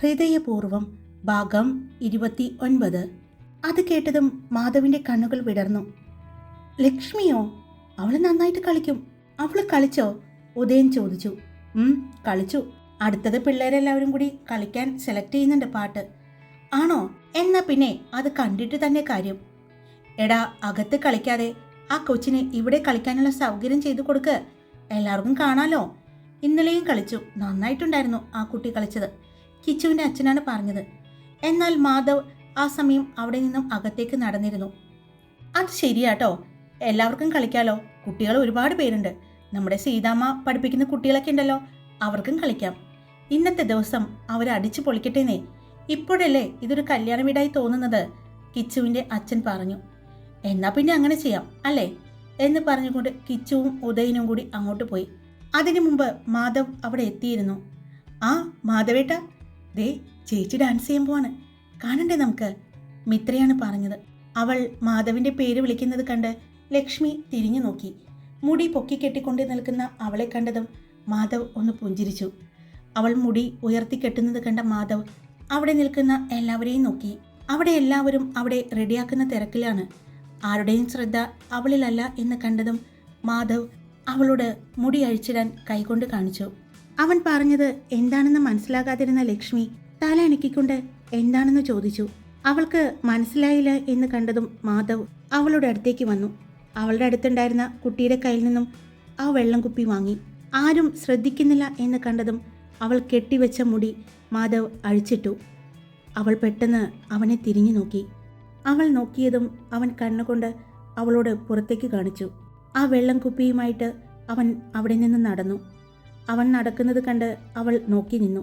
ഹൃദയപൂർവം ഭാഗം ഇരുപത്തി ഒൻപത് അത് കേട്ടതും മാധവിന്റെ കണ്ണുകൾ വിടർന്നു. ലക്ഷ്മിയോ അവൾ നന്നായിട്ട് കളിക്കും. അവൾ കളിച്ചോ? ഉദയൻ ചോദിച്ചു. കളിച്ചു. അടുത്തത് പിള്ളേരെല്ലാവരും കൂടി കളിക്കാൻ സെലക്ട് ചെയ്യുന്നുണ്ട് പാട്ട്. ആണോ? എന്നാ പിന്നെ അത് കണ്ടിട്ട് തന്നെ കാര്യം. എടാ അകത്ത് കളിക്കാതെ ആ കൊച്ചിന് ഇവിടെ കളിക്കാനുള്ള സൗകര്യം ചെയ്തു കൊടുക്ക്. എല്ലാവർക്കും കാണാലോ? ഇന്നലെയും കളിച്ചു. നന്നായിട്ടുണ്ടായിരുന്നു ആ കുട്ടി കളിച്ചത്. കിച്ചുവിന്റെ അച്ഛനാണ് പറഞ്ഞത്. എന്നാൽ മാധവ് ആ സമയം അവിടെ നിന്നും അകത്തേക്ക് നടന്നിരുന്നു. അത് ശരിയാട്ടോ. എല്ലാവർക്കും കളിക്കാലോ. കുട്ടികൾ ഒരുപാട് പേരുണ്ട്. നമ്മുടെ സീതാമ്മ പഠിപ്പിക്കുന്ന കുട്ടികളൊക്കെ ഉണ്ടല്ലോ. അവർക്കും കളിക്കാം. ഇന്നത്തെ ദിവസം അവർ അടിച്ചു പൊളിക്കട്ടേന്നേ. ഇപ്പോഴല്ലേ ഇതൊരു കല്യാണ വീടായി തോന്നുന്നത്? കിച്ചുവിന്റെ അച്ഛൻ പറഞ്ഞു. എന്നാ പിന്നെ അങ്ങനെ ചെയ്യാം അല്ലേ? എന്ന് പറഞ്ഞുകൊണ്ട് കിച്ചുവും ഉദയനും കൂടി അങ്ങോട്ട് പോയി. അതിനു മുമ്പ് മാധവ് അവിടെ എത്തിയിരുന്നു. ആ മാധവേട്ട ദേ ചേച്ചി ഡാൻസ് ചെയ്യാൻ പോവാണ്. കാണണ്ടേ നമുക്ക്? മിത്രയാണ് പറഞ്ഞത്. അവൾ മാധവിന്റെ പേര് വിളിക്കുന്നത് കണ്ട് ലക്ഷ്മി തിരിഞ്ഞു നോക്കി. മുടി പൊക്കിക്കെട്ടിക്കൊണ്ട് നിൽക്കുന്ന അവളെ കണ്ടതും മാധവ് ഒന്ന് പുഞ്ചിരിച്ചു. അവൾ മുടി ഉയർത്തി കെട്ടുന്നത് കണ്ട മാധവ് അവിടെ നിൽക്കുന്ന എല്ലാവരെയും നോക്കി. അവിടെ എല്ലാവരും അവിടെ റെഡിയാക്കുന്ന തിരക്കിലാണ്. ആരുടെയും ശ്രദ്ധ അവളിലല്ല എന്ന് കണ്ടതും മാധവ് അവളോട് മുടി അഴിച്ചിടാൻ കൈകൊണ്ട് കാണിച്ചു. അവൻ പറഞ്ഞത് എന്താണെന്ന് മനസ്സിലാകാതിരുന്ന ലക്ഷ്മി തല അനക്കിക്കൊണ്ട് എന്താണെന്ന് ചോദിച്ചു. അവൾക്ക് മനസ്സിലായില്ല എന്ന് കണ്ടതും മാധവ് അവളുടെ അടുത്തേക്ക് വന്നു. അവളുടെ അടുത്തുണ്ടായിരുന്ന കുട്ടിയുടെ കയ്യിൽ നിന്നും ആ വെള്ളം കുപ്പി വാങ്ങി. ആരും ശ്രദ്ധിക്കുന്നില്ല എന്ന് കണ്ടതും അവൾ കെട്ടിവെച്ച മുടി മാധവ് അഴിച്ചിട്ടു. അവൾ പെട്ടെന്ന് അവനെ തിരിഞ്ഞു നോക്കി. അവൾ നോക്കിയതും അവൻ കണ്ണുകൊണ്ട് അവളോട് പുറത്തേക്ക് കാണിച്ചു. ആ വെള്ളം കുപ്പിയുമായിട്ട് അവൻ അവിടെ നിന്ന് നടന്നു. അവൻ നടക്കുന്നത് കണ്ട് അവൾ നോക്കി നിന്നു.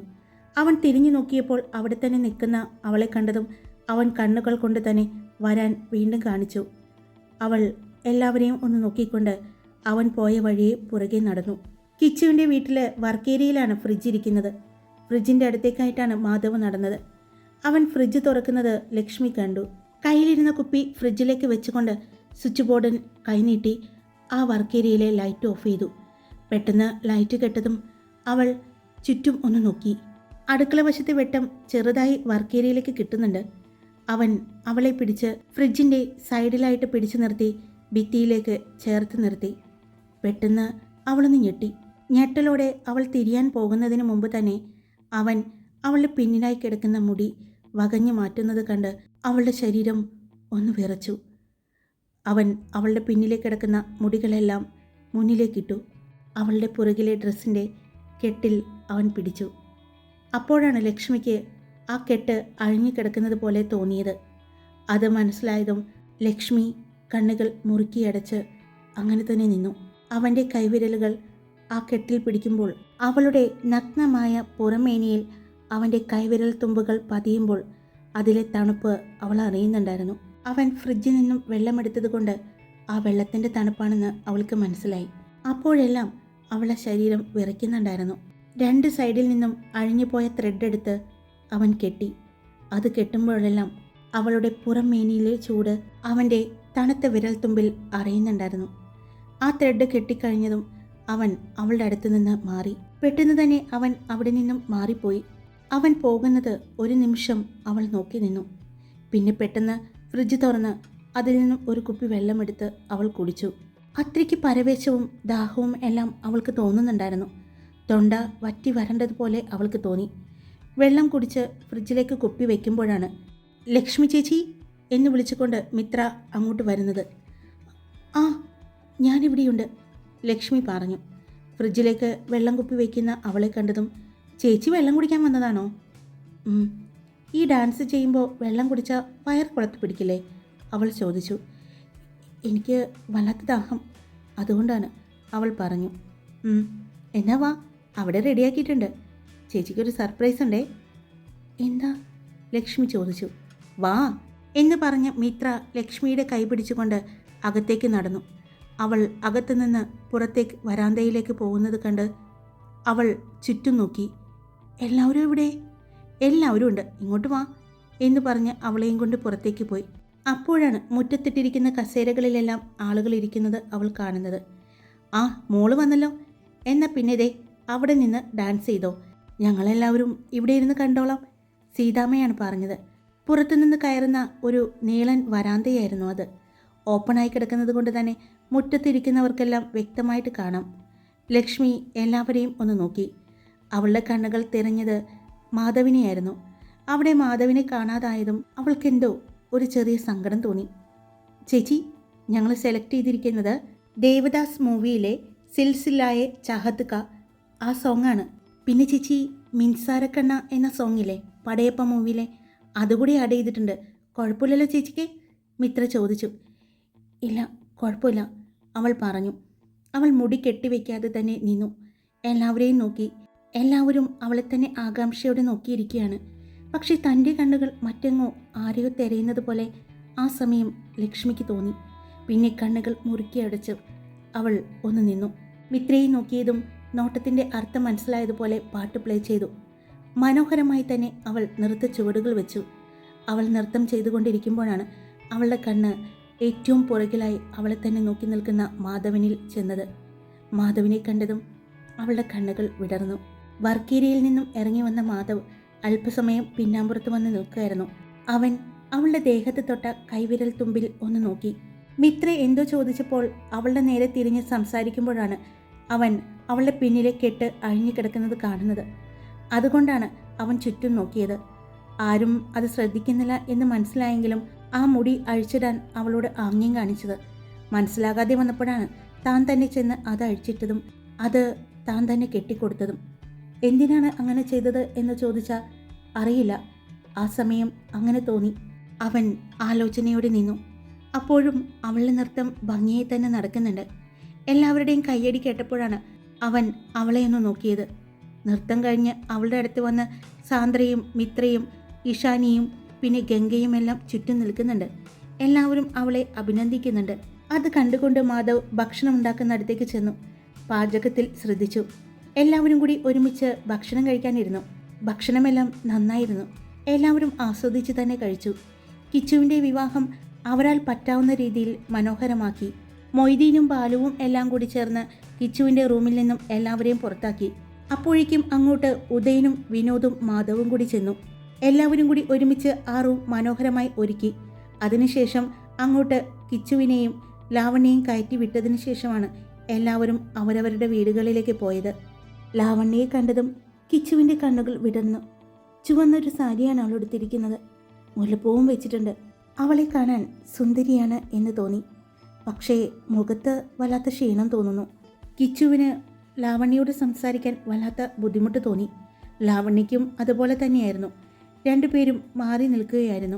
അവൻ തിരിഞ്ഞു നോക്കിയപ്പോൾ അവിടെ തന്നെ നിൽക്കുന്ന അവളെ കണ്ടതും അവൻ കണ്ണുകൾ കൊണ്ട് തന്നെ വരാൻ വീണ്ടും കാണിച്ചു. അവൾ എല്ലാവരെയും ഒന്ന് നോക്കിക്കൊണ്ട് അവൻ പോയ വഴിയെ പുറകെ നടന്നു. കിച്ചുവിന്റെ വീട്ടിൽ വർക്കേരിയയിലാണ് ഫ്രിഡ്ജ് ഇരിക്കുന്നത്. ഫ്രിഡ്ജിന്റെ അടുത്തേക്കായിട്ടാണ് മാധവ് നടന്നത്. അവൻ ഫ്രിഡ്ജ് തുറക്കുന്നത് ലക്ഷ്മി കണ്ടു. കയ്യിലിരുന്ന കുപ്പി ഫ്രിഡ്ജിലേക്ക് വെച്ചുകൊണ്ട് സ്വിച്ച് ബോർഡിൽ കൈനീട്ടി ആ വർക്കേരിയയിലെ ലൈറ്റ് ഓഫ് ചെയ്തു. പെട്ടെന്ന് ലൈറ്റ് കെട്ടതും അവൾ ചുറ്റും ഒന്ന് നോക്കി. അടുക്കള വശത്തെ വെട്ടം ചെറുതായി വർക്കേരിയയിലേക്ക് കിട്ടുന്നുണ്ട്. അവൻ അവളെ പിടിച്ച് ഫ്രിഡ്ജിന്റെ സൈഡിലായിട്ട് പിടിച്ചു നിർത്തി ഭിത്തിയിലേക്ക് ചേർത്ത് നിർത്തി. പെട്ടെന്ന് അവളൊന്ന് ഞെട്ടി. ഞെട്ടലോടെ അവൾ തിരിയാൻ പോകുന്നതിന് മുമ്പ് തന്നെ അവൻ അവളുടെ പിന്നിലായി കിടക്കുന്ന മുടി വകഞ്ഞു മാറ്റുന്നത് കണ്ട് അവളുടെ ശരീരം ഒന്ന് വിറച്ചു. അവൻ അവളുടെ പിന്നിലേക്ക് കിടക്കുന്ന മുടികളെല്ലാം മുന്നിലേക്കിട്ടു അവളുടെ പുറകിലെ ഡ്രസ്സിന്റെ കെട്ടിൽ അവൻ പിടിച്ചു. അപ്പോഴാണ് ലക്ഷ്മിക്ക് ആ കെട്ട് അഴിഞ്ഞു കിടക്കുന്നത് പോലെ തോന്നിയത്. അത് മനസ്സിലായതും ലക്ഷ്മി കണ്ണുകൾ മുറുക്കിയടച്ച് അങ്ങനെ തന്നെ നിന്നു. അവന്റെ കൈവിരലുകൾ ആ കെട്ടിൽ പിടിക്കുമ്പോൾ അവളുടെ നഗ്നമായ പുറമേനിയിൽ അവന്റെ കൈവിരൽ തുമ്പുകൾ പതിയുമ്പോൾ അതിലെ തണുപ്പ് അവൾ അറിയുന്നുണ്ടായിരുന്നു. അവൻ ഫ്രിഡ്ജിൽ നിന്നും വെള്ളമെടുത്തത് കൊണ്ട് ആ വെള്ളത്തിന്റെ തണുപ്പാണെന്ന് അവൾക്ക് മനസ്സിലായി. അപ്പോഴെല്ലാം അവളുടെ ശരീരം വിറയ്ക്കുന്നുണ്ടായിരുന്നു. രണ്ട് സൈഡിൽ നിന്നും അഴിഞ്ഞുപോയ ത്രെഡ് എടുത്ത് അവൻ കെട്ടി. അത് കെട്ടുമ്പോഴെല്ലാം അവളുടെ പുറം മേനിയിലെ ചൂട് അവന്റെ തണുത്ത വിരൽത്തുമ്പിൽ അറിയുന്നുണ്ടായിരുന്നു. ആ ത്രെഡ് കെട്ടിക്കഴിഞ്ഞതും അവൻ അവളുടെ അടുത്ത് നിന്ന് മാറി. പെട്ടെന്ന് തന്നെ അവൻ അവിടെ നിന്നും മാറിപ്പോയി. അവൻ പോകുന്നത് ഒരു നിമിഷം അവൾ നോക്കി നിന്നു. പിന്നെ പെട്ടെന്ന് ഫ്രിഡ്ജ് തുറന്ന് അതിൽ നിന്നും ഒരു കുപ്പി വെള്ളമെടുത്ത് അവൾ കുടിച്ചു. അത്രയ്ക്ക് പരവേശവും ദാഹവും എല്ലാം അവൾക്ക് തോന്നുന്നുണ്ടായിരുന്നു. തൊണ്ട വറ്റി വരണ്ടതുപോലെ അവൾക്ക് തോന്നി. വെള്ളം കുടിച്ച് ഫ്രിഡ്ജിലേക്ക് കുപ്പി വയ്ക്കുമ്പോഴാണ് ലക്ഷ്മി ചേച്ചി എന്ന് വിളിച്ചുകൊണ്ട് മിത്ര അങ്ങോട്ട് വരുന്നത്. ആ ഞാനിവിടെയുണ്ട് ലക്ഷ്മി പറഞ്ഞു. ഫ്രിഡ്ജിലേക്ക് വെള്ളം കുപ്പി വയ്ക്കുന്ന അവളെ കണ്ടതും ചേച്ചി വെള്ളം കുടിക്കാൻ വന്നതാണോ? ഈ ഡാൻസ് ചെയ്യുമ്പോൾ വെള്ളം കുടിച്ചാൽ വയർ കുളത്ത് പിടിക്കില്ലേ? അവൾ ചോദിച്ചു. എനിക്ക് വല്ലാത്ത ദാഹം. അതുകൊണ്ടാണ് അവൾ പറഞ്ഞു "ഉം, എന്നാ വാ അവിടെ റെഡിയാക്കിയിട്ടുണ്ട്. ചേച്ചിക്കൊരു സർപ്രൈസ് ഉണ്ടേ. എന്താ? ലക്ഷ്മി ചോദിച്ചു. വാ എന്ന് പറഞ്ഞ മിത്ര ലക്ഷ്മിയുടെ കൈ പിടിച്ചുകൊണ്ട് അകത്തേക്ക് നടന്നു. അവൾ അകത്തുനിന്ന് പുറത്തേക്ക് വരാന്തയിലേക്ക് പോകുന്നത് കണ്ട് അവൾ ചുറ്റും നോക്കി. എല്ലാവരും ഇവിടെ എല്ലാവരും ഉണ്ട്. ഇങ്ങോട്ട് വാ എന്ന് പറഞ്ഞ് അവളെയും കൊണ്ട് പുറത്തേക്ക് പോയി. അപ്പോഴാണ് മുറ്റത്തിട്ടിരിക്കുന്ന കസേരകളിലെല്ലാം ആളുകൾ ഇരിക്കുന്നത് അവൾ കാണുന്നത്. ആ മോൾ വന്നല്ലോ. എന്നാൽ പിന്നെ ദേ അവിടെ നിന്ന് ഡാൻസ് ചെയ്തോ. ഞങ്ങളെല്ലാവരും ഇവിടെ ഇരുന്ന് കണ്ടോളാം സീതാമ്മയാണ് പറഞ്ഞത്. പുറത്തുനിന്ന് കയറുന്ന ഒരു നീളൻ വരാന്തയായിരുന്നു അത്. ഓപ്പണായി കിടക്കുന്നത് കൊണ്ട് തന്നെ മുറ്റത്തിരിക്കുന്നവർക്കെല്ലാം വ്യക്തമായിട്ട് കാണാം. ലക്ഷ്മി എല്ലാവരെയും ഒന്ന് നോക്കി. അവളുടെ കണ്ണുകൾ തിരഞ്ഞത് മാധവിനെയായിരുന്നു. അവിടെ മാധവിനെ കാണാതായതും അവൾക്കെന്തോ ഒരു ചെറിയ സങ്കടം തോന്നി. ചേച്ചി ഞങ്ങൾ സെലക്ട് ചെയ്തിരിക്കുന്നത് ദേവദാസ് മൂവിയിലെ സിൽസിലായ ചഹത്ത് ക ആ സോങ്ങാണ് പിന്നെ ചേച്ചി മിൻസാരക്കണ്ണ എന്ന സോങ്ങില്ലേ പടയപ്പ മൂവിയിലെ. അതുകൂടി ആഡ് ചെയ്തിട്ടുണ്ട്. കുഴപ്പമില്ലല്ലോ ചേച്ചിക്ക്? മിത്ര ചോദിച്ചു. ഇല്ല കുഴപ്പമില്ല അവൾ പറഞ്ഞു. അവൾ മുടി കെട്ടിവെക്കാതെ തന്നെ നിന്നു. എല്ലാവരെയും നോക്കി. എല്ലാവരും അവളെ തന്നെ ആകാംക്ഷയോടെ നോക്കിയിരിക്കുകയാണ്. പക്ഷേ തന്റെ കണ്ണുകൾ മറ്റെങ്ങോ ആരെയോ തിരയുന്നത് പോലെ ആ സമയം ലക്ഷ്മിക്ക് തോന്നി. പിന്നെ കണ്ണുകൾ മുറുക്കി അടച്ച് അവൾ ഒന്ന് നിന്നു. മിത്രയെ നോക്കിയതും നോട്ടത്തിന്റെ അർത്ഥം മനസ്സിലായതുപോലെ പാട്ട് പ്ലേ ചെയ്തു. മനോഹരമായി തന്നെ അവൾ നൃത്ത ചുവടുകൾ വെച്ചു. അവൾ നൃത്തം ചെയ്തുകൊണ്ടിരിക്കുമ്പോഴാണ് അവളുടെ കണ്ണ് ഏറ്റവും പുറകിലായി അവളെ തന്നെ നോക്കി നിൽക്കുന്ന മാധവനിൽ ചെന്നത്. മാധവിനെ കണ്ടതും അവളുടെ കണ്ണുകൾ വിടർന്നു. വർക്കേരിയയിൽ നിന്നും ഇറങ്ങി വന്ന മാധവ് അല്പസമയം പിന്നാമ്പുറത്ത് വന്ന് നിൽക്കുകയായിരുന്നു. അവൻ അവളുടെ ദേഹത്ത് തൊട്ട കൈവിരൽ തുമ്പിൽ ഒന്ന് നോക്കി. മിത്ര എന്തോ ചോദിച്ചപ്പോൾ അവളുടെ നേരെ തിരിഞ്ഞ് സംസാരിക്കുമ്പോഴാണ് അവൻ അവളുടെ പിന്നിലെ കെട്ട് അഴിഞ്ഞു കിടക്കുന്നത് കാണുന്നത്. അതുകൊണ്ടാണ് അവൻ ചുറ്റും നോക്കിയത്. ആരും അത് ശ്രദ്ധിക്കുന്നില്ല എന്ന് മനസ്സിലായെങ്കിലും ആ മുടി അഴിച്ചിടാൻ അവളോട് ആംഗ്യം കാണിച്ചത്. മനസ്സിലാകാതെ വന്നപ്പോഴാണ് താൻ തന്നെ ചെന്ന് അത് അഴിച്ചിട്ടതും അത് താൻ തന്നെ കെട്ടിക്കൊടുത്തതും. എന്തിനാണ് അങ്ങനെ ചെയ്തത് എന്ന് ചോദിച്ചാൽ അറിയില്ല. ആ സമയം അങ്ങനെ തോന്നി. അവൻ ആലോചനയോടെ നിന്നു. അപ്പോഴും അവളുടെ നൃത്തം ഭംഗിയായി തന്നെ നടക്കുന്നുണ്ട്. എല്ലാവരുടെയും കയ്യടി കേട്ടപ്പോഴാണ് അവൻ അവളെ ഒന്ന് നോക്കിയത്. നൃത്തം കഴിഞ്ഞ് അവളുടെ അടുത്ത് വന്ന് സാന്ദ്രയും മിത്രയും ഇഷാനിയും പിന്നെ ഗംഗയും എല്ലാം ചുറ്റും നിൽക്കുന്നുണ്ട്. എല്ലാവരും അവളെ അഭിനന്ദിക്കുന്നുണ്ട്. അത് കണ്ടുകൊണ്ട് മാധവ് ഭക്ഷണം ഉണ്ടാക്കുന്ന അടുത്തേക്ക് ചെന്നു. പാചകത്തിൽ ശ്രദ്ധിച്ചു. എല്ലാവരും കൂടി ഒരുമിച്ച് ഭക്ഷണം കഴിക്കാനിരുന്നു. ഭക്ഷണമെല്ലാം നന്നായിരുന്നു. എല്ലാവരും ആസ്വദിച്ച് തന്നെ കഴിച്ചു. കിച്ചുവിന്റെ വിവാഹം അവരാൽ പറ്റാവുന്ന രീതിയിൽ മനോഹരമാക്കി. മൊയ്തീനും ബാലുവും എല്ലാം കൂടി ചേർന്ന് കിച്ചുവിന്റെ റൂമിൽ നിന്നും എല്ലാവരെയും പുറത്താക്കി. അപ്പോഴേക്കും അങ്ങോട്ട് ഉദയനും വിനോദും മാധവും കൂടി ചെന്നു. എല്ലാവരും കൂടി ഒരുമിച്ച് ആ റൂം മനോഹരമായി ഒരുക്കി. അതിനുശേഷം അങ്ങോട്ട് കിച്ചുവിനെയും ലാവണ്യയും കയറ്റി വിട്ടതിന് ശേഷമാണ് എല്ലാവരും അവരവരുടെ വീടുകളിലേക്ക് പോയത്. ലാവണ്യയെ കണ്ടതും കിച്ചുവിന്റെ കണ്ണുകൾ വിടർന്നു. ചുവന്നൊരു സാരിയാണ് അവൾ എടുത്തിരിക്കുന്നത് മുല്ലപ്പൂവും വെച്ചിട്ടുണ്ട്. അവളെ കാണാൻ സുന്ദരിയാണ് എന്ന് തോന്നി. പക്ഷേ മുഖത്ത് വല്ലാത്ത ക്ഷീണം തോന്നുന്നു. കിച്ചുവിന് ലാവണ്യയോട് സംസാരിക്കാൻ വല്ലാത്ത ബുദ്ധിമുട്ട് തോന്നി. ലാവണ്യയ്ക്കും അതുപോലെ തന്നെയായിരുന്നു. രണ്ടുപേരും മാറി നിൽക്കുകയായിരുന്നു.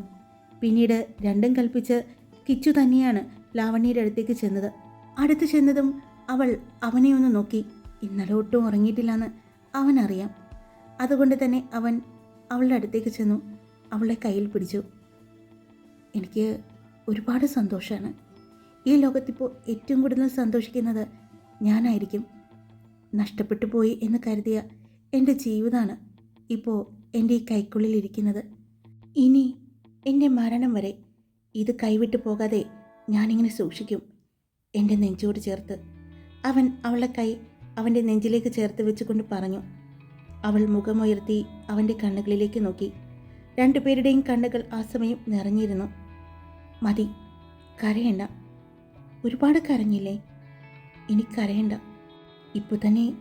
പിന്നീട് രണ്ടും കൽപ്പിച്ച് കിച്ചു തന്നെയാണ് ലാവണ്യയുടെ അടുത്തേക്ക് ചെന്നത്. അടുത്ത് ചെന്നതും അവൾ അവനെ ഒന്ന് നോക്കി. ഇന്നലെ ഒട്ടും ഉറങ്ങിയിട്ടില്ലെന്ന് അവനറിയാം. അതുകൊണ്ട് തന്നെ അവൻ അവളുടെ അടുത്തേക്ക് ചെന്നു അവളെ കയ്യിൽ പിടിച്ചു. എനിക്ക് ഒരുപാട് സന്തോഷമാണ് ഈ ലോകത്തിപ്പോൾ ഏറ്റവും കൂടുതൽ സന്തോഷിക്കുന്നത് ഞാനായിരിക്കും. നഷ്ടപ്പെട്ടു പോയി എന്ന് കരുതിയ എന്റെ ജീവിതമാണ് ഇപ്പോൾ എന്റെ ഈ കൈക്കുള്ളിലിരിക്കുന്നത് ഇനി എന്റെ മരണം വരെ ഇത് കൈവിട്ടു പോകാതെ ഞാനിങ്ങനെ സൂക്ഷിക്കും. എന്റെ നെഞ്ചോട് ചേർത്ത് അവൻ അവളുടെ കൈ അവന്റെ നെഞ്ചിലേക്ക് ചേർത്ത് വെച്ചുകൊണ്ട് പറഞ്ഞു. അവൾ മുഖമുയർത്തി അവന്റെ കണ്ണുകളിലേക്ക് നോക്കി. രണ്ടുപേരുടെയും കണ്ണുകൾ ആ സമയം നിറഞ്ഞിരുന്നു. മതി കരയണ്ട. ഒരുപാട് കരഞ്ഞില്ലേ? ഇനി കരയണ്ട. ഇപ്പോൾ തന്നെ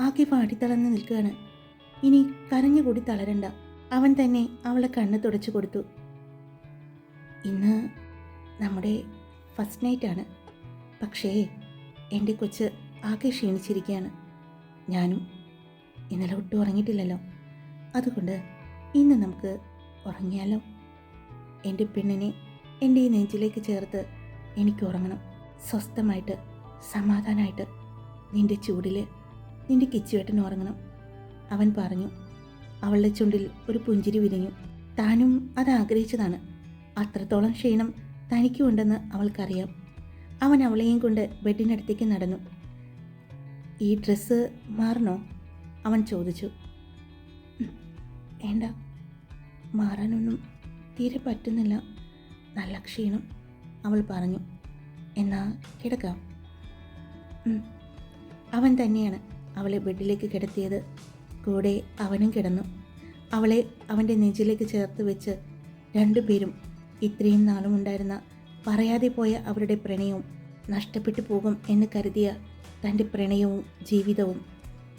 ആകെ വാടിത്തളർന്ന് നിൽക്കുകയാണ്. ഇനി കരഞ്ഞുകൂടി തളരണ്ട. അവൻ തന്നെ അവളെ കണ്ണ് തുടച്ചു കൊടുത്തു. ഇന്ന് നമ്മുടെ ഫസ്റ്റ് നൈറ്റാണ്. പക്ഷേ എന്റെ കൊച്ച് ആകെ ക്ഷീണിച്ചിരിക്കുകയാണ് ഞാനും ഇന്നലെ ഒട്ടും ഉറങ്ങിയിട്ടില്ലല്ലോ. അതുകൊണ്ട് ഇന്ന് നമുക്ക് ഉറങ്ങിയാലോ? എന്റെ പെണ്ണിനെ എന്റെ ഈ നെഞ്ചിലേക്ക് ചേർത്ത് എനിക്ക് ഉറങ്ങണം. സ്വസ്ഥമായിട്ട് സമാധാനമായിട്ട് നിന്റെ ചൂടിൽ നിന്റെ കിച്ചുവേട്ടൻ ഉറങ്ങണം. അവൻ പറഞ്ഞു അവളുടെ ചുണ്ടിൽ ഒരു പുഞ്ചിരി വിരിഞ്ഞു. താനും അത് ആഗ്രഹിച്ചതാണ്. അത്രത്തോളം ക്ഷീണം തനിക്കുമുണ്ടെന്ന് അവൾക്കറിയാം. അവൻ അവളെയും കൊണ്ട് ബെഡിനടുത്തേക്ക് നടന്നു. ഈ ഡ്രസ്സ് മാറണോ? അവൻ ചോദിച്ചു. വേണ്ട. മാറാനൊന്നും തീരെ പറ്റുന്നില്ല. നല്ല ക്ഷീണം അവൾ പറഞ്ഞു. എന്നാ കിടക്കാം. അവൻ തന്നെയാണ് അവളെ ബെഡിലേക്ക് കിടത്തിയത്. കൂടെ അവനും കിടന്നു. അവളെ അവന്റെ നെഞ്ചിലേക്ക് ചേർത്ത് വെച്ച് രണ്ടുപേരും ഇത്രയും നാളും ഉണ്ടായിരുന്ന പറയാതെ പോയ അവരുടെ പ്രണയവും നഷ്ടപ്പെട്ടു പോകും എന്ന് കരുതിയ തന്റെ പ്രണയവും ജീവിതവും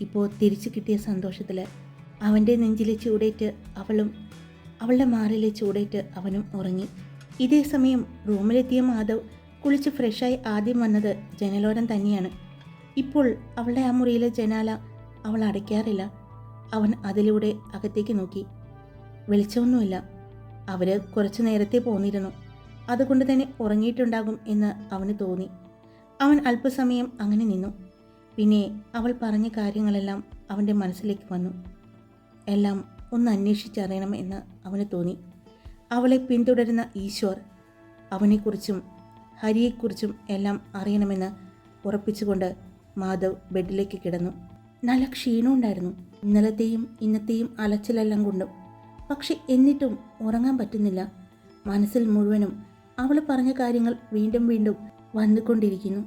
ഇപ്പോൾ തിരിച്ചു കിട്ടിയ സന്തോഷത്തിൽ അവന്റെ നെഞ്ചിലെ ചൂടേറ്റ് അവളും അവളുടെ മാറിലെ ചൂടേറ്റ് അവനും ഉറങ്ങി. ഇതേ സമയം റൂമിലെത്തിയ മാധവ് കുളിച്ച് ഫ്രഷായി ആദ്യം വന്നത് ജനലോരം തന്നെയാണ്. ഇപ്പോൾ അവളുടെ ആ മുറിയിലെ ജനാല അവൾ അടയ്ക്കാറില്ല. അവൻ അതിലൂടെ അകത്തേക്ക് നോക്കി. വെളിച്ചമൊന്നുമില്ല. അവർ കുറച്ചു നേരത്തെ പോന്നിരുന്നു. അതുകൊണ്ട് തന്നെ ഉറങ്ങിയിട്ടുണ്ടാകും എന്ന് അവന് തോന്നി. അവൻ അല്പസമയം അങ്ങനെ നിന്നു. പിന്നെ അവൾ പറഞ്ഞ കാര്യങ്ങളെല്ലാം അവന്റെ മനസ്സിലേക്ക് വന്നു. എല്ലാം ഒന്ന് അന്വേഷിച്ചറിയണം എന്ന് അവന് തോന്നി. അവളെ പിന്തുടരുന്ന ഈശ്വർ അവനെക്കുറിച്ചും ഹരിയെക്കുറിച്ചും എല്ലാം അറിയണമെന്ന് ഉറപ്പിച്ചുകൊണ്ട് മാധവ് ബെഡിലേക്ക് കിടന്നു. നല്ല ക്ഷീണമുണ്ടായിരുന്നു ഇന്നലത്തെയും ഇന്നത്തെയും അലച്ചിലെല്ലാം കൊണ്ടും. പക്ഷെ എന്നിട്ടും ഉറങ്ങാൻ പറ്റുന്നില്ല. മനസ്സിൽ മുഴുവനും അവൾ പറഞ്ഞ കാര്യങ്ങൾ വീണ്ടും വീണ്ടും വന്നുകൊണ്ടിരിക്കുന്നു.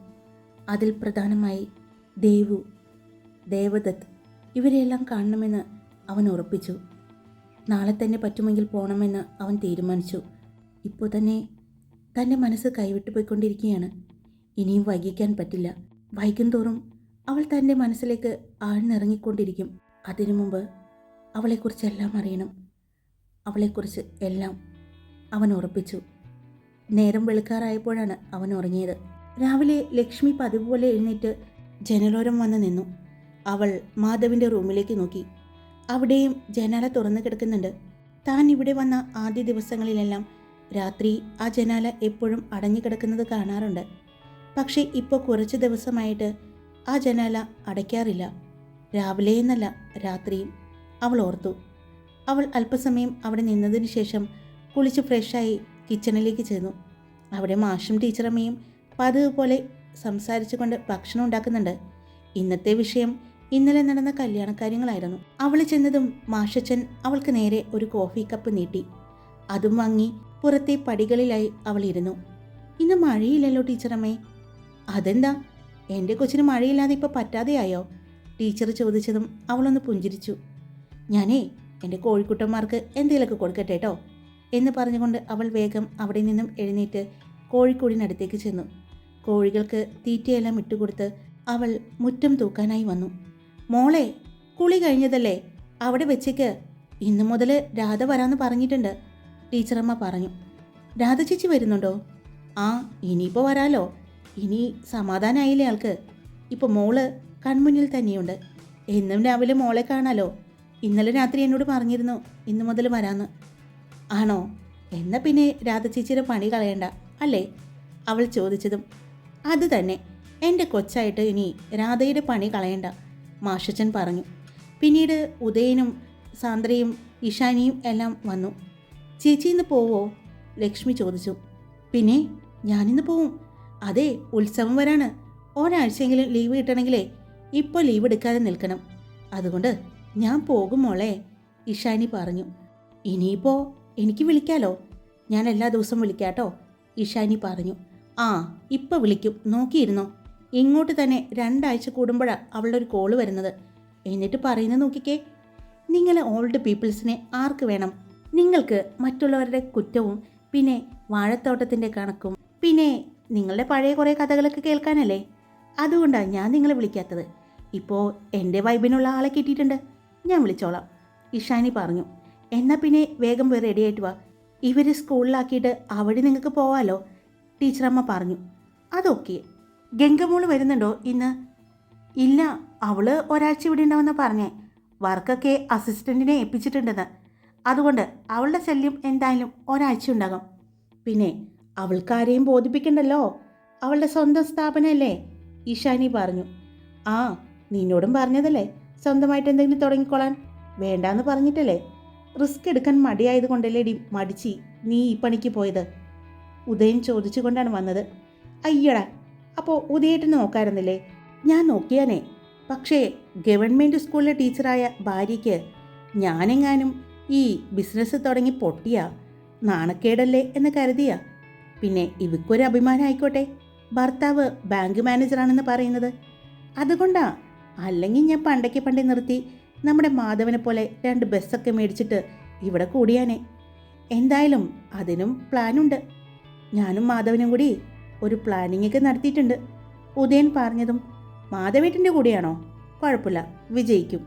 അതിൽ പ്രധാനമായി ദേവു ദേവദത്ത് ഇവരെയെല്ലാം കാണണമെന്ന് അവൻ ഉറപ്പിച്ചു. നാളെ തന്നെ പറ്റുമെങ്കിൽ പോകണമെന്ന് അവൻ തീരുമാനിച്ചു. ഇപ്പോൾ തന്നെ തന്റെ മനസ്സ് കൈവിട്ടു പോയിക്കൊണ്ടിരിക്കുകയാണ്. ഇനിയും വൈകിക്കാൻ പറ്റില്ല. വൈകും തോറും അവൾ തന്റെ മനസ്സിലേക്ക് ആഴ്ന്നിറങ്ങിക്കൊണ്ടിരിക്കും. അതിനു മുമ്പ് അവളെക്കുറിച്ചെല്ലാം അറിയണം. അവളെക്കുറിച്ച് എല്ലാം അവൻ ഉറപ്പിച്ചു. നേരം വെളുക്കാറായപ്പോഴാണ് അവൻ ഉറങ്ങിയത്. രാവിലെ ലക്ഷ്മി പതിവ് പോലെ എഴുന്നേറ്റ് ജനലോരം വന്ന് നിന്നു. അവൾ മാധവിന്റെ റൂമിലേക്ക് നോക്കി. അവിടെയും ജനാല തുറന്നു കിടക്കുന്നുണ്ട്. താൻ ഇവിടെ വന്ന ആദ്യ ദിവസങ്ങളിലെല്ലാം രാത്രി ആ ജനാല എപ്പോഴും അടഞ്ഞു കിടക്കുന്നത് കാണാറുണ്ട്. പക്ഷേ ഇപ്പോൾ കുറച്ച് ദിവസമായിട്ട് ആ ജനാല അടയ്ക്കാറില്ല. രാവിലെ എന്നല്ല രാത്രിയും. അവൾ ഓർത്തു. അവൾ അല്പസമയം അവിടെ നിന്നതിന് ശേഷം കുളിച്ച് ഫ്രഷായി കിച്ചണിലേക്ക് ചെന്നു. അവിടെ മാഷും ടീച്ചറമ്മയും പതിവ് പോലെ സംസാരിച്ചുകൊണ്ട് ഭക്ഷണം ഉണ്ടാക്കുന്നുണ്ട്. ഇന്നത്തെ വിഷയം ഇന്നലെ നടന്ന കല്യാണക്കാര്യങ്ങളായിരുന്നു അവൾ ചെന്നതും മാഷച്ചൻ അവൾക്ക് നേരെ ഒരു കോഫി കപ്പ് നീട്ടി. അതും വാങ്ങി പുറത്തെ പടികളിലായി അവൾ ഇരുന്നു. ഇന്ന് മഴയില്ലല്ലോ ടീച്ചറമ്മേ അതെന്താ? എന്റെ കൊച്ചിന് മഴയില്ലാതെ ഇപ്പോൾ പറ്റാതെയായോ? ടീച്ചർ ചോദിച്ചതും അവളൊന്ന് പുഞ്ചിരിച്ചു. ഞാനേ എന്റെ കോഴിക്കുട്ടന്മാർക്ക് എന്തെങ്കിലുമൊക്കെ കൊടുക്കട്ടെ കേട്ടോ എന്ന് പറഞ്ഞുകൊണ്ട് അവൾ വേഗം അവിടെ നിന്നും എഴുന്നേറ്റ് കോഴിക്കൂടിനടുത്തേക്ക് ചെന്നു. കോഴികൾക്ക് തീറ്റയെല്ലാം ഇട്ടുകൊടുത്ത് അവൾ മുറ്റം തൂക്കാനായി വന്നു. മോളെ കുളി കഴിഞ്ഞതല്ലേ? അവിടെ വെച്ചേക്ക്. ഇന്നു മുതൽ രാധ വരാമെന്ന് പറഞ്ഞിട്ടുണ്ട് ടീച്ചറമ്മ പറഞ്ഞു. രാധ ചേച്ചി വരുന്നുണ്ടോ? ആ ഇനിയിപ്പോൾ വരാലോ. ഇനി സമാധാനമായില്ലേ ആൾക്ക്? ഇപ്പോൾ മോൾ കൺമുന്നിൽ തന്നെയുണ്ട്. എന്നും രാവിലെ മോളെ കാണാലോ. ഇന്നലെ രാത്രി എന്നോട് പറഞ്ഞിരുന്നു ഇന്നു മുതൽ വരാന്ന്. ആണോ? എന്നാൽ പിന്നെ രാധ ചേച്ചിയുടെ പണി കളയണ്ട അല്ലേ? അവൾ ചോദിച്ചതും അത് തന്നെ. എന്റെ കൊച്ചായിട്ട് ഇനി രാധയുടെ പണി കളയണ്ട മാഷച്ചൻ പറഞ്ഞു. പിന്നീട് ഉദയനും സാന്ദ്രയും ഇഷാനിയും എല്ലാം വന്നു. ചേച്ചി ഇന്ന് പോവോ? ലക്ഷ്മി ചോദിച്ചു. പിന്നെ ഞാനിന്ന് പോവും. അതെ ഉത്സവം വരാണ്. ഒരാഴ്ചയെങ്കിലും ലീവ് കിട്ടണമെങ്കിലേ ഇപ്പോൾ ലീവ് എടുക്കാതെ നിൽക്കണം. അതുകൊണ്ട് ഞാൻ പോകും മോളെ ഇഷാനി പറഞ്ഞു. ഇനിയിപ്പോൾ എനിക്ക് വിളിക്കാലോ? ഞാൻ എല്ലാ ദിവസവും വിളിക്കാട്ടോ ഇഷാനി പറഞ്ഞു. ആ ഇപ്പം വിളിക്കും. നോക്കിയിരുന്നോ? ഇങ്ങോട്ട് തന്നെ രണ്ടാഴ്ച കൂടുമ്പോഴാണ് അവളുടെ ഒരു കോൾ വരുന്നത്. എന്നിട്ട് പറയുന്നത് നോക്കിക്കേ. നിങ്ങളെ ഓൾഡ് പീപ്പിൾസിനെ ആർക്ക് വേണം? നിങ്ങൾക്ക് മറ്റുള്ളവരുടെ കുറ്റവും പിന്നെ വാഴത്തോട്ടത്തിന്റെ കണക്കും പിന്നെ നിങ്ങളുടെ പഴയ കുറേ കഥകളൊക്കെ കേൾക്കാനല്ലേ? അതുകൊണ്ടാണ് ഞാൻ നിങ്ങളെ വിളിക്കാത്തത്. ഇപ്പോൾ എന്റെ വൈബിനുള്ള ആളെ കിട്ടിയിട്ടുണ്ട്. ഞാൻ വിളിച്ചോളാം. ഇഷാനി പറഞ്ഞു. എന്നാൽ പിന്നെ വേഗം പോയി റെഡി ആയിട്ട് വാ. ഇവർ സ്കൂളിലാക്കിയിട്ട് അവിടെ നിങ്ങൾക്ക് പോവാലോ? ടീച്ചറമ്മ പറഞ്ഞു. അതൊക്കെ ഗംഗമോൾ വരുന്നുണ്ടോ? ഇന്ന്? ഇല്ല അവൾ ഒരാഴ്ച ഇവിടെ ഉണ്ടാവുന്ന പറഞ്ഞേ. വർക്കൊക്കെ അസിസ്റ്റന്റിനെ ഏൽപ്പിച്ചിട്ടുണ്ടെന്ന്. അതുകൊണ്ട് അവളുടെ ശല്യം എന്തായാലും ഒരാഴ്ച ഉണ്ടാകും. പിന്നെ അവൾക്കാരെയും ബോധിപ്പിക്കണ്ടല്ലോ? അവളുടെ സ്വന്തം സ്ഥാപനമല്ലേ? ഇഷാനി പറഞ്ഞു. ആ നിന്നോടും പറഞ്ഞതല്ലേ. സ്വന്തമായിട്ട് എന്തെങ്കിലും തുടങ്ങിക്കോളാൻ. വേണ്ടാന്ന് പറഞ്ഞിട്ടല്ലേ. റിസ്ക് എടുക്കാൻ മടിയായത് കൊണ്ടല്ലേ ഡി മടിച്ചി നീ ഈ പണിക്ക് പോയത്? ഉദയൻ ചോദിച്ചുകൊണ്ടാണ് വന്നത്. അയ്യടാ അപ്പോൾ ഉദയേട്ടൻ നോക്കാറുന്നില്ലേ ഞാൻ നോക്കിയാനേ. പക്ഷേ ഗവൺമെന്റ് സ്കൂളിലെ ടീച്ചറായ ഭാര്യയ്ക്ക് ഞാനെങ്ങാനും ഈ ബിസിനസ് തുടങ്ങി പൊട്ടിയ? നാണക്കേടല്ലേ എന്ന് കരുതിയ? പിന്നെ ഇവക്കൊരു അഭിമാനം ആയിക്കോട്ടെ. ഭർത്താവ് ബാങ്ക് മാനേജറാണെന്ന് പറയുന്നത്. അതുകൊണ്ടാ അല്ലെങ്കിൽ ഞാൻ പണ്ടൊക്കെ പണ്ടേ നിർത്തി നമ്മുടെ മാധവനെ പോലെ രണ്ട് ബസ്സൊക്കെ മേടിച്ചിട്ട് ഇവിടെ കൂടിയാനെ. എന്തായാലും അതിനും പ്ലാനുണ്ട്. ഞാനും മാധവനും കൂടി ഒരു പ്ലാനിങ് ഒക്കെ നടത്തിയിട്ടുണ്ട്. ഉദയൻ പറഞ്ഞതും മാധവേട്ടന്റെ കൂടിയാണോ? കുഴപ്പമില്ല വിജയിക്കും.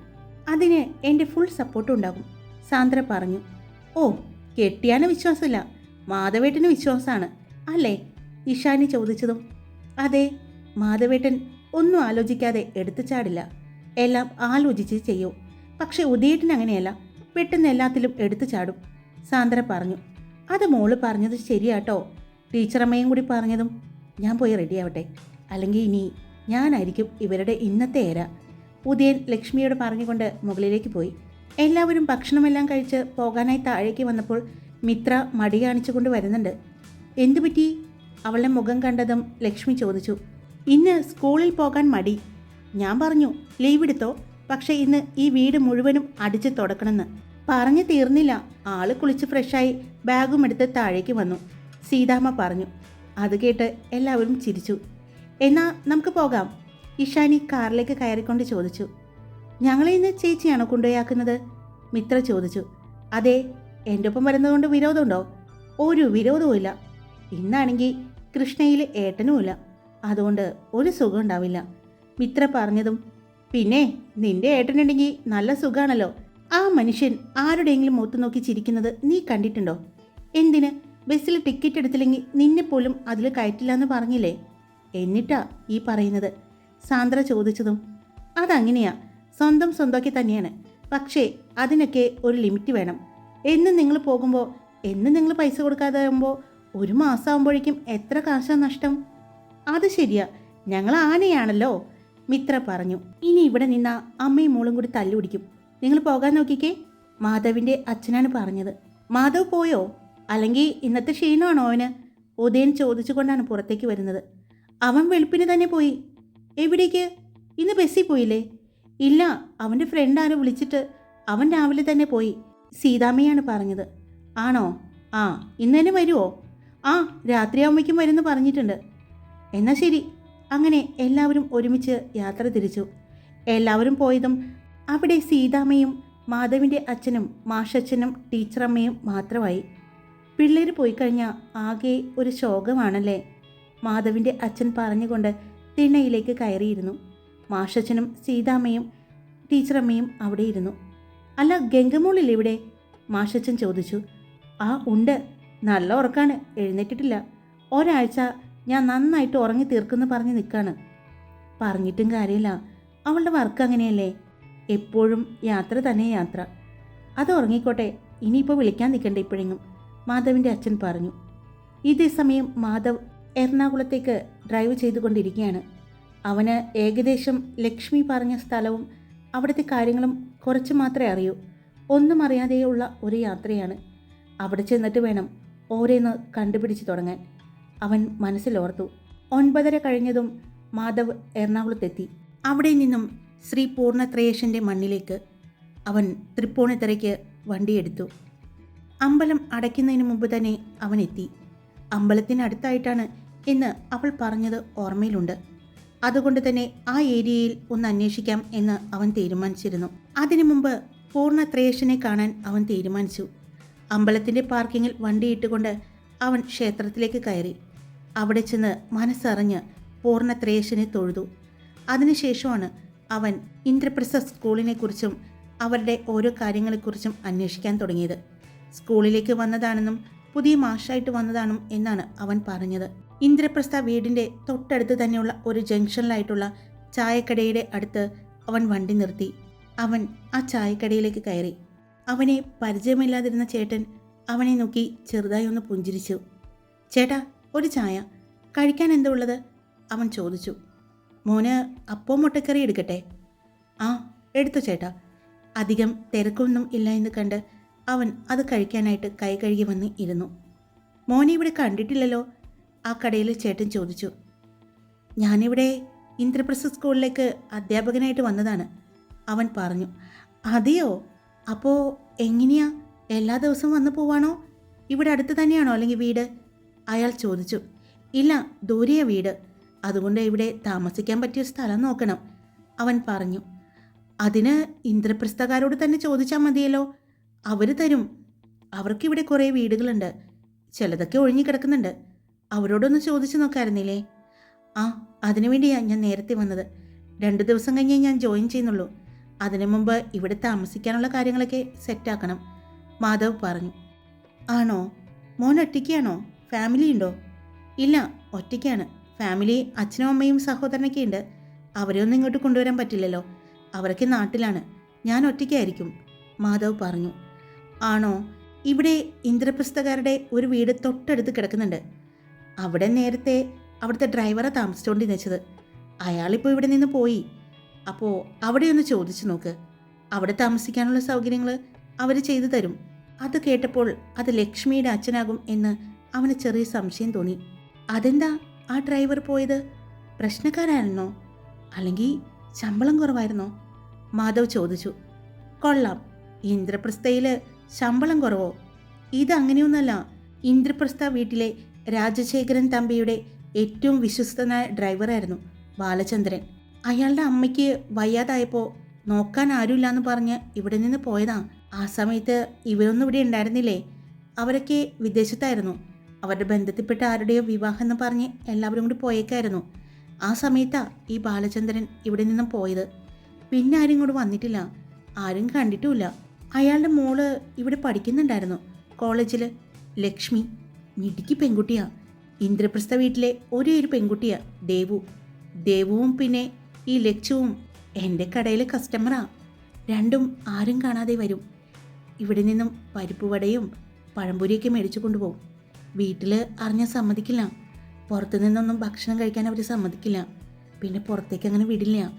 അതിന് എന്റെ ഫുൾ സപ്പോർട്ടും ഉണ്ടാകും സാന്ദ്ര പറഞ്ഞു. ഓ കെട്ടിയാന് വിശ്വാസമില്ല മാധവേട്ടന് വിശ്വാസമാണ് അല്ലേ? ഇഷാനി ചോദിച്ചതും അതെ മാധവേട്ടൻ ഒന്നും ആലോചിക്കാതെ എടുത്തു ചാടില്ല. എല്ലാം ആലോചിച്ച് ചെയ്യൂ. പക്ഷെ ഉദയേട്ടൻ അങ്ങനെയല്ല. പെട്ടെന്ന് എല്ലാത്തിലും എടുത്തു ചാടും. സാന്ദ്ര പറഞ്ഞു. അത് മോൾ പറഞ്ഞത് ശരിയാട്ടോ. ടീച്ചറമ്മയും കൂടി പറഞ്ഞതും ഞാൻ പോയി റെഡിയാവട്ടെ അല്ലെങ്കിൽ ഇനി ഞാനായിരിക്കും ഇവരുടെ ഇന്നത്തെ ഏര ഉദയൻ ലക്ഷ്മിയോട് പറഞ്ഞുകൊണ്ട് മുകളിലേക്ക് പോയി. എല്ലാവരും ഭക്ഷണമെല്ലാം കഴിച്ച് പോകാനായി താഴേക്ക് വന്നപ്പോൾ മിത്ര മടി കാണിച്ചുകൊണ്ട് വരുന്നുണ്ട്. എന്തു പറ്റി അവളുടെ മുഖം കണ്ടതും ലക്ഷ്മി ചോദിച്ചു. ഇന്ന് സ്കൂളിൽ പോകാൻ മടി. ഞാൻ പറഞ്ഞു ലീവ് എടുത്തോ? പക്ഷേ ഇന്ന് ഈ വീട് മുഴുവനും അടിച്ച് തുടക്കണമെന്ന്. പറഞ്ഞു തീർന്നില്ല. ആൾ കുളിച്ച് ഫ്രഷായി ബാഗും എടുത്ത് താഴേക്ക് വന്നു. സീതാമ്മ പറഞ്ഞു അത് കേട്ട് എല്ലാവരും ചിരിച്ചു. എന്നാ നമുക്ക് പോകാം. ഇഷാനി കാറിലേക്ക് കയറിക്കൊണ്ട് ചോദിച്ചു ഞങ്ങളെ ഇന്ന് ചേച്ചിയാണോ കൊണ്ടുപോയാക്കുന്നത്? മിത്ര ചോദിച്ചു അതെ എന്റെ ഒപ്പം വരുന്നതുകൊണ്ട് വിരോധമുണ്ടോ? ഒരു വിരോധവും ഇല്ല. ഇന്നാണെങ്കിൽ കൃഷ്ണയിൽ ഏട്ടനുമില്ല. അതുകൊണ്ട് ഒരു സുഖം ഉണ്ടാവില്ല. മിത്ര പറഞ്ഞതും. പിന്നെ നിന്റെ ഏട്ടനുണ്ടെങ്കിൽ നല്ല സുഖാണല്ലോ. ആ മനുഷ്യൻ ആരുടെയെങ്കിലും മുഖത്ത് നോക്കി ചിരിക്കുന്നത് നീ കണ്ടിട്ടുണ്ടോ? എന്തിന്? ബസ്സിൽ ടിക്കറ്റ് എടുത്തില്ലെങ്കിൽ നിന്നെ പോലും അതിൽ കയറ്റില്ല എന്ന് പറഞ്ഞില്ലേ? എന്നിട്ടാ ഈ പറയുന്നത്. സാന്ദ്ര ചോദിച്ചതും അതങ്ങനെയാ. സ്വന്തം സ്വന്തമൊക്കെ തന്നെയാണ്. പക്ഷേ അതിനൊക്കെ ഒരു ലിമിറ്റ് വേണം. എന്നും നിങ്ങൾ പോകുമ്പോൾ എന്നും നിങ്ങൾ പൈസ കൊടുക്കാതെ ആകുമ്പോൾ ഒരു മാസമാകുമ്പോഴേക്കും എത്ര കാശാ നഷ്ടം? അത് ശരിയാ. ഞങ്ങൾ ആനയാണല്ലോ. മിത്ര പറഞ്ഞു ഇനി ഇവിടെ നിന്ന അമ്മയും മോളും കൂടി തല്ലുപിടിക്കും നിങ്ങൾ പോകാൻ നോക്കിക്കേ മാധവിന്റെ അച്ഛനാണ് പറഞ്ഞത്. മാധവ് പോയോ? അല്ലെങ്കിൽ ഇന്നത്തെ ക്ഷീണമാണോ അവന്? ഉദയൻ ചോദിച്ചുകൊണ്ടാണ് പുറത്തേക്ക് വരുന്നത്. അവൻ വെളുപ്പിന് തന്നെ പോയി. എവിടേക്ക്? ഇന്ന് ബസ്സിൽ പോയില്ലേ? ഇല്ല അവന്റെ ഫ്രണ്ട് വിളിച്ചിട്ട് അവൻ രാവിലെ തന്നെ പോയി സീതാമ്മയാണ് പറഞ്ഞത്. ആണോ? ആ ഇന്ന് തന്നെ വരുമോ ആ രാത്രി രാത്രിയാവുമ്പോഴേക്കും വരുമെന്ന് പറഞ്ഞിട്ടുണ്ട്. എന്നാൽ ശരി അങ്ങനെ എല്ലാവരും ഒരുമിച്ച് യാത്ര തിരിച്ചു. എല്ലാവരും പോയതും അവിടെ സീതാമ്മയും മാധവിന്റെ അച്ഛനും മാഷച്ഛനും ടീച്ചറമ്മയും മാത്രമായി. പിള്ളേർ പോയി കഴിഞ്ഞാൽ ആകെ ഒരു ശോകമാണല്ലേ? മാധവിന്റെ അച്ഛൻ പറഞ്ഞുകൊണ്ട് തിണ്ണയിലേക്ക് കയറിയിരുന്നു. മാഷച്ഛനും സീതാമ്മയും ടീച്ചറമ്മയും അവിടെ ഇരുന്നു. അല്ല ഗംഗമോളില്ലേ ഇവിടെ? മാഷച്ഛൻ ചോദിച്ചു. ആ ഉണ്ട്. നല്ല ഉറക്കാണ്. എഴുന്നേറ്റിട്ടില്ല. ഒരാഴ്ച ഞാൻ നന്നായിട്ട് ഉറങ്ങി തീർക്കുന്നു പറഞ്ഞ് നിൽക്കാണ് പറഞ്ഞിട്ടും കാര്യമില്ല. അവളുടെ വർക്ക് അങ്ങനെയല്ലേ? എപ്പോഴും യാത്ര തന്നെ യാത്ര. അത് ഉറങ്ങിക്കോട്ടെ. ഇനിയിപ്പോൾ വിളിക്കാൻ നിൽക്കണ്ട ഇപ്പോഴെങ്ങും. മാധവിന്റെ അച്ഛൻ പറഞ്ഞു. ഇതേ സമയം മാധവ് എറണാകുളത്തേക്ക് ഡ്രൈവ് ചെയ്തുകൊണ്ടിരിക്കുകയാണ്. അവന് ഏകദേശം ലക്ഷ്മി പറഞ്ഞ സ്ഥലവും അവിടുത്തെ കാര്യങ്ങളും കുറച്ച് മാത്രമേ അറിയൂ. ഒന്നും അറിയാതെയുള്ള ഒരു യാത്രയാണ്. അവിടെ ചെന്നിട്ട് വേണം ഓരോന്ന് കണ്ടുപിടിച്ച് തുടങ്ങാൻ. അവൻ മനസ്സിലോർത്തു. ഒൻപതര കഴിഞ്ഞതും മാധവ് എറണാകുളത്തെത്തി. അവിടെ നിന്നും ശ്രീ പൂർണത്രയേശന്റെ മണ്ണിലേക്ക് അവൻ തൃപ്പൂണിത്തറയ്ക്ക് വണ്ടിയെടുത്തു. അമ്പലം അടയ്ക്കുന്നതിന് മുമ്പ് തന്നെ അവൻ എത്തി അമ്പലത്തിനടുത്തായിട്ടാണ് എന്ന് അവൾ പറഞ്ഞത് ഓർമ്മയിലുണ്ട്. അതുകൊണ്ട് തന്നെ ആ ഏരിയയിൽ ഒന്ന് അന്വേഷിക്കാം എന്ന് അവൻ തീരുമാനിച്ചിരുന്നു. അതിനു മുമ്പ് പൂർണ ത്രേയശനെ കാണാൻ അവൻ തീരുമാനിച്ചു. അമ്പലത്തിന്റെ പാർക്കിങ്ങിൽ വണ്ടിയിട്ടുകൊണ്ട് അവൻ ക്ഷേത്രത്തിലേക്ക് കയറി. അവിടെ ചെന്ന് മനസ്സറിഞ്ഞ് പൂർണ ത്രേശനെ തൊഴുതു. അതിനുശേഷമാണ് അവൻ ഇന്ദ്രപ്രസ്ഥ സ്കൂളിനെക്കുറിച്ചും അവരുടെ ഓരോ കാര്യങ്ങളെക്കുറിച്ചും അന്വേഷിക്കാൻ തുടങ്ങിയത്. സ്കൂളിലേക്ക് വന്നതാണെന്നും പുതിയ മാഷായിട്ട് വന്നതാണെന്നും എന്നാണ് അവൻ പറഞ്ഞത്. ഇന്ദ്രപ്രസ്ഥ വീടിന്റെ തൊട്ടടുത്ത് തന്നെയുള്ള ഒരു ജംഗ്ഷനിലായിട്ടുള്ള ചായക്കടയുടെ അടുത്ത് അവൻ വണ്ടി നിർത്തി. അവൻ ആ ചായക്കടയിലേക്ക് കയറി. അവനെ പരിചയമില്ലാതിരുന്ന ചേട്ടൻ അവനെ നോക്കി ചെറുതായി ഒന്ന് പുഞ്ചിരിച്ചു. ചേട്ടാ ഒരു ചായ. കഴിക്കാൻ എന്താ ഉള്ളത്? അവൻ ചോദിച്ചു. മോന് അപ്പവും മുട്ടക്കറി എടുക്കട്ടെ? ആ എടുത്തു ചേട്ടാ. അധികം തിരക്കൊന്നും ഇല്ല എന്ന് കണ്ട് അവൻ അത് കഴിക്കാനായിട്ട് കൈ കഴുകി വന്ന് ഇരുന്നു. മോനെ ഇവിടെ കണ്ടിട്ടില്ലല്ലോ. ആ കടയിൽ ചേട്ടൻ ചോദിച്ചു. ഞാനിവിടെ ഇന്ദ്രപ്രസ്ഥ സ്കൂളിലേക്ക് അധ്യാപകനായിട്ട് വന്നതാണ്. അവൻ പറഞ്ഞു. അതെയോ? അപ്പോൾ എങ്ങനെയാ? എല്ലാ ദിവസവും വന്നു പോവാണോ? ഇവിടെ അടുത്ത് തന്നെയാണോ അല്ലെങ്കിൽ വീട്? അയാൾ ചോദിച്ചു ഇല്ല ദൂരെയ വീട്. അതുകൊണ്ട് ഇവിടെ താമസിക്കാൻ പറ്റിയ സ്ഥലം നോക്കണം. അവൻ പറഞ്ഞു അതിന് ഇന്ദ്രപ്രസ്ഥകാരോട് തന്നെ ചോദിച്ചാൽ മതിയല്ലോ. അവർ തരും. അവർക്കിവിടെ കുറേ വീടുകളുണ്ട്. ചിലതൊക്കെ ഒഴിഞ്ഞു കിടക്കുന്നുണ്ട്. അവരോടൊന്ന് ചോദിച്ചു നോക്കായിരുന്നില്ലേ? ആ അതിനു വേണ്ടിയാണ് ഞാൻ നേരത്തെ വന്നത്. രണ്ട് ദിവസം കഴിഞ്ഞേ ഞാൻ ജോയിൻ ചെയ്യുന്നുള്ളൂ. അതിനു മുമ്പ് ഇവിടെ താമസിക്കാനുള്ള കാര്യങ്ങളൊക്കെ സെറ്റാക്കണം മാധവ് പറഞ്ഞു. ആണോ? മോൻ ഒറ്റയ്ക്കാണോ? ഫാമിലി ഉണ്ടോ? ഇല്ല ഒറ്റയ്ക്കാണ്. ഫാമിലി അച്ഛനും അമ്മയും സഹോദരനൊക്കെ ഉണ്ട്. അവരെ ഒന്നും ഇങ്ങോട്ട് കൊണ്ടുവരാൻ പറ്റില്ലല്ലോ. അവരൊക്കെ നാട്ടിലാണ്. ഞാൻ ഒറ്റയ്ക്കായിരിക്കും മാധവ് പറഞ്ഞു. ആണോ? ഇവിടെ ഇന്ദ്രപ്രസ്ഥകാരുടെ ഒരു വീട് തൊട്ടടുത്ത് കിടക്കുന്നുണ്ട്. അവിടെ നേരത്തെ അവിടുത്തെ ഡ്രൈവറെ താമസിച്ചുകൊണ്ടിരുന്നത് അയാളിപ്പോൾ ഇവിടെ നിന്ന് പോയി. അപ്പോൾ അവിടെ ഒന്ന് ചോദിച്ചു നോക്ക്. അവിടെ താമസിക്കാനുള്ള സൗകര്യങ്ങൾ അവർ ചെയ്തു തരും. അത് കേട്ടപ്പോൾ അത് ലക്ഷ്മിയുടെ അച്ഛനാകും എന്ന് അവന് ചെറിയ സംശയം തോന്നി. അതെന്താ? ആ ഡ്രൈവർ പോയത്? പ്രശ്നക്കാരായിരുന്നോ? അല്ലെങ്കിൽ ശമ്പളം കുറവായിരുന്നോ? മാധവ് ചോദിച്ചു. കൊള്ളാം. ഇന്ദ്രപ്രസ്ഥയിൽ ശമ്പളം കുറവോ? ഇതങ്ങനെയൊന്നല്ല ഇന്ദ്രപ്രസ്ഥ വീട്ടിലെ രാജശേഖരൻ തമ്പിയുടെ ഏറ്റവും വിശ്വസ്തനായ ഡ്രൈവറായിരുന്നു ബാലചന്ദ്രൻ. അയാളുടെ അമ്മയ്ക്ക് വയ്യാതായപ്പോൾ നോക്കാൻ ആരുമില്ലാന്ന് പറഞ്ഞ് ഇവിടെ നിന്ന് പോയതാ. ആ സമയത്ത് ഇവരൊന്നും ഇവിടെ ഉണ്ടായിരുന്നില്ലേ? അവരൊക്കെ വിദേശത്തായിരുന്നു. അവരുടെ ബന്ധത്തിൽപ്പെട്ട ആരുടെയോ വിവാഹം എന്ന് പറഞ്ഞ് എല്ലാവരും കൂടി പോയേക്കായിരുന്നു. ആ സമയത്താ ഈ ബാലചന്ദ്രൻ ഇവിടെ നിന്നും പോയത്. പിന്നെ ആരും ഇങ്ങോട്ട് വന്നിട്ടില്ല. ആരും കണ്ടിട്ടുമില്ല. അയാളുടെ മോൾ ഇവിടെ പഠിക്കുന്നുണ്ടായിരുന്നു. കോളേജിൽ ലക്ഷ്മി. മിടുക്കി പെൺകുട്ടിയാ. ഇന്ദ്രപ്രസ്ഥ വീട്ടിലെ ഒരേ ഒരു പെൺകുട്ടിയാ ദേവു. ദേവുവും പിന്നെ ഈ ലക്ഷ്യവും എന്റെ കടയിലെ കസ്റ്റമറാ രണ്ടും ആരും കാണാതെ വരും. ഇവിടെ നിന്നും പരിപ്പുവടയും പഴംപൊരിയൊക്കെ മേടിച്ചു കൊണ്ടുപോകും. വീട്ടിൽ അറിഞ്ഞാൽ സമ്മതിക്കില്ല. പുറത്തു നിന്നൊന്നും ഭക്ഷണം കഴിക്കാൻ അവർ സമ്മതിക്കില്ല. പിന്നെ പുറത്തേക്ക് അങ്ങനെ വിടില്ല.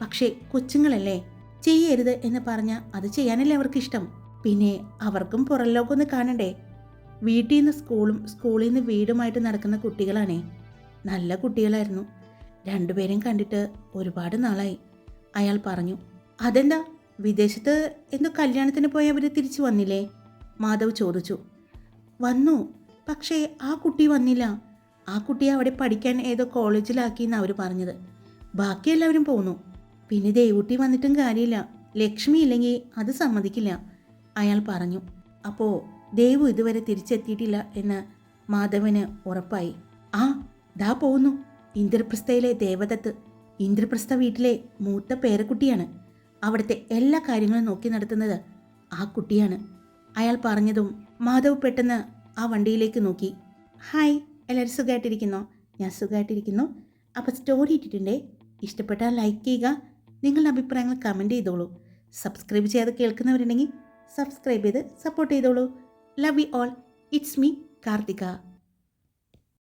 പക്ഷേ കൊച്ചുങ്ങളല്ലേ? ചെയ്യരുത് എന്ന് പറഞ്ഞാൽ അത് ചെയ്യാനല്ലേ അവർക്ക് ഇഷ്ടം. പിന്നെ അവർക്കും പുറം ലോകം ഒന്ന് കാണണ്ടേ? വീട്ടിൽ നിന്ന് സ്കൂളും സ്കൂളിൽ നിന്ന് വീടുമായിട്ട് നടക്കുന്ന കുട്ടികളാണേ. നല്ല കുട്ടികളായിരുന്നു. രണ്ടുപേരെയും കണ്ടിട്ട് ഒരുപാട് നാളായി. അയാൾ പറഞ്ഞു അതെന്താ? വിദേശത്ത് എന്തോ കല്യാണത്തിന് പോയി അവർ തിരിച്ചു വന്നില്ലേ? മാധവ് ചോദിച്ചു വന്നു. പക്ഷേ ആ കുട്ടി വന്നില്ല. ആ കുട്ടിയെ അവിടെ പഠിക്കാൻ ഏതോ കോളേജിലാക്കിയെന്ന് അവർ പറഞ്ഞത്. ബാക്കി എല്ലാവരും പോന്നു. പിന്നെ ദേവുട്ടി വന്നിട്ടും കാര്യമില്ല. ലക്ഷ്മി ഇല്ലെങ്കിൽ അത് സമ്മതിക്കില്ല. അയാൾ പറഞ്ഞു. അപ്പോൾ ദേവു ഇതുവരെ തിരിച്ചെത്തിയിട്ടില്ല എന്ന് മാധവന് ഉറപ്പായി. ആ ദാ പോകുന്നു ഇന്ദ്രപ്രസ്ഥയിലെ ദേവദത്ത്. ഇന്ദ്രപ്രസ്ഥ വീട്ടിലെ മൂത്ത പേരക്കുട്ടിയാണ്. അവിടുത്തെ എല്ലാ കാര്യങ്ങളും നോക്കി നടത്തുന്നത് ആ കുട്ടിയാണ്. അയാൾ പറഞ്ഞതും മാധവ് പെട്ടെന്ന് ആ വണ്ടിയിലേക്ക് നോക്കി. ഹായ് എല്ലാവരും സുഖമായിട്ടിരിക്കുന്നോ ഞാൻ സുഖമായിട്ടിരിക്കുന്നു അപ്പോൾ സ്റ്റോറി ഇട്ടിട്ടുണ്ടേ? ഇഷ്ടപ്പെട്ടാൽ ലൈക്ക് ചെയ്യുക. നിങ്ങളുടെ അഭിപ്രായങ്ങൾ കമന്റ് ചെയ്തോളൂ. സബ്സ്ക്രൈബ് ചെയ്യാതെ കേൾക്കുന്നവരുണ്ടെങ്കിൽ സബ്സ്ക്രൈബ് ചെയ്ത് സപ്പോർട്ട് ചെയ്തോളൂ. Love you all it's me Karthika.